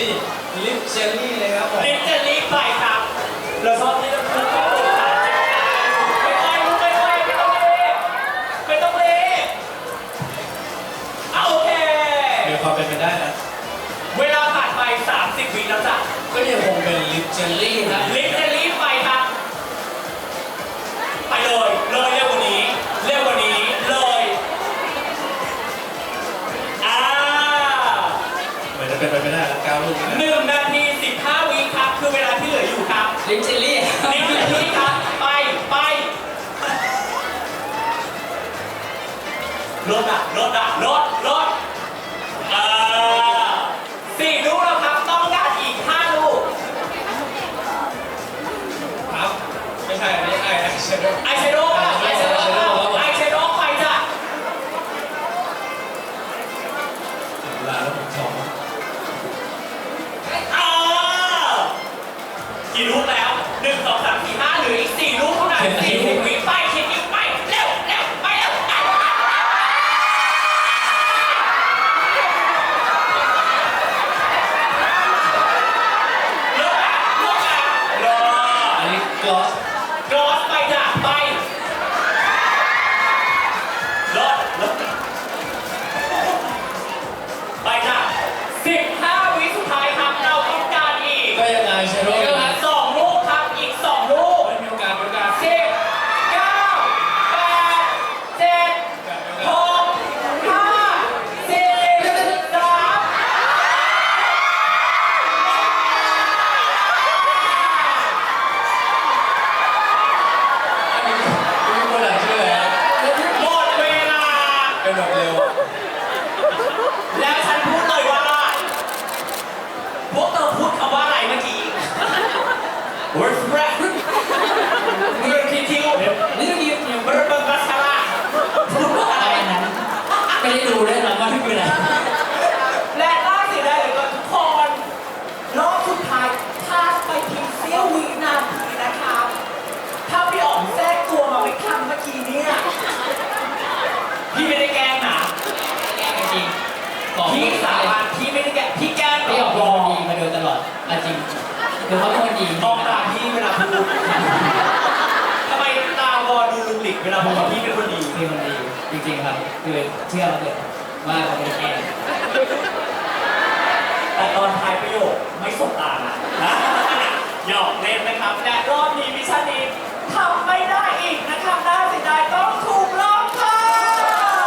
ลิปเจลลี่เลยครับผมลิปเจลลี่ไปครับเราชอบที่เราพูดกันไม่ค่อยไม่ค่อยไม่ต้องเละไม่ต้องเละเอาโอเค มีความเป็นไปได้นะ เวลา เหมือนจะเป็นไปไม่ได้แล้วก้าวลูกนี้นะหนึ่งนาทีสิบห้าวิครับ คือเวลาที่เหลืออยู่ครับลิปเจลลี่ลิปเจลลี่ครับ ไปไปรถอะรถอะรถรถอ่าสี่ลูกแล้วครับ ต้องการอีกห้าลูกครับไม่ใช่อันนี้ไอแอชโดว์ไอแชโดว์ป่ะไอแชโดว์ป่ะไอแชโดว์ไปจ้ะถึงเวลาแล้วผมชอบ กี่ลูกแล้วหนึ่งสองสามสี่ห้าเหลืออีกสี่ลูกเท่านั้นสี่สิบวิไปคิดอีกไปเร็วเร็วไปเร็วเลิกอะเลิกอะรอ อันนี้กลอส แล้วฉันพูดเลยว่าพวกเธอพูดคำว่าอะไรเมื่อกี้ Word rap เมื่อกี้ที่ว่า นี่เมื่อกี้ยัง เบอร์เบอร์บัสคาร่าพูดว่า อะ อะไร ไร นั้นไม่ได้ดูด้วยนะว่าที่คืออะไร และล่าสุดได้เลยก็ทุกคน รอบสุดท้ายพลาดไปเพียงเสี้ยววินาทีนะครับ ถ้าพี่อ๋องแทรกตัวมาไม่ทันเมื่อกี้เนี่ยพี่ไม่ได้แกล้งนะ แก้จริงบอก พี่ พี่ สา สาว บานพี่ไม่ได้แกล้งพี่แกล้ง พี่ออก บ เป็น อ คนดีมาโดยตลอดอะจ ริงหรือว่าเป็นคนดีมองตาพี่เวลาพูดทำไมตาบอดูลุงหลิกเวลาบอกว่าพี่เป็นคนดีเป็นคนดีจริงๆครับคือเชื่อมาเถอะว่าเขาไม่ได้แก้แต่ตอนท้ายประโยคไม่สบตานะหยอกเล่นนะครับและรอบ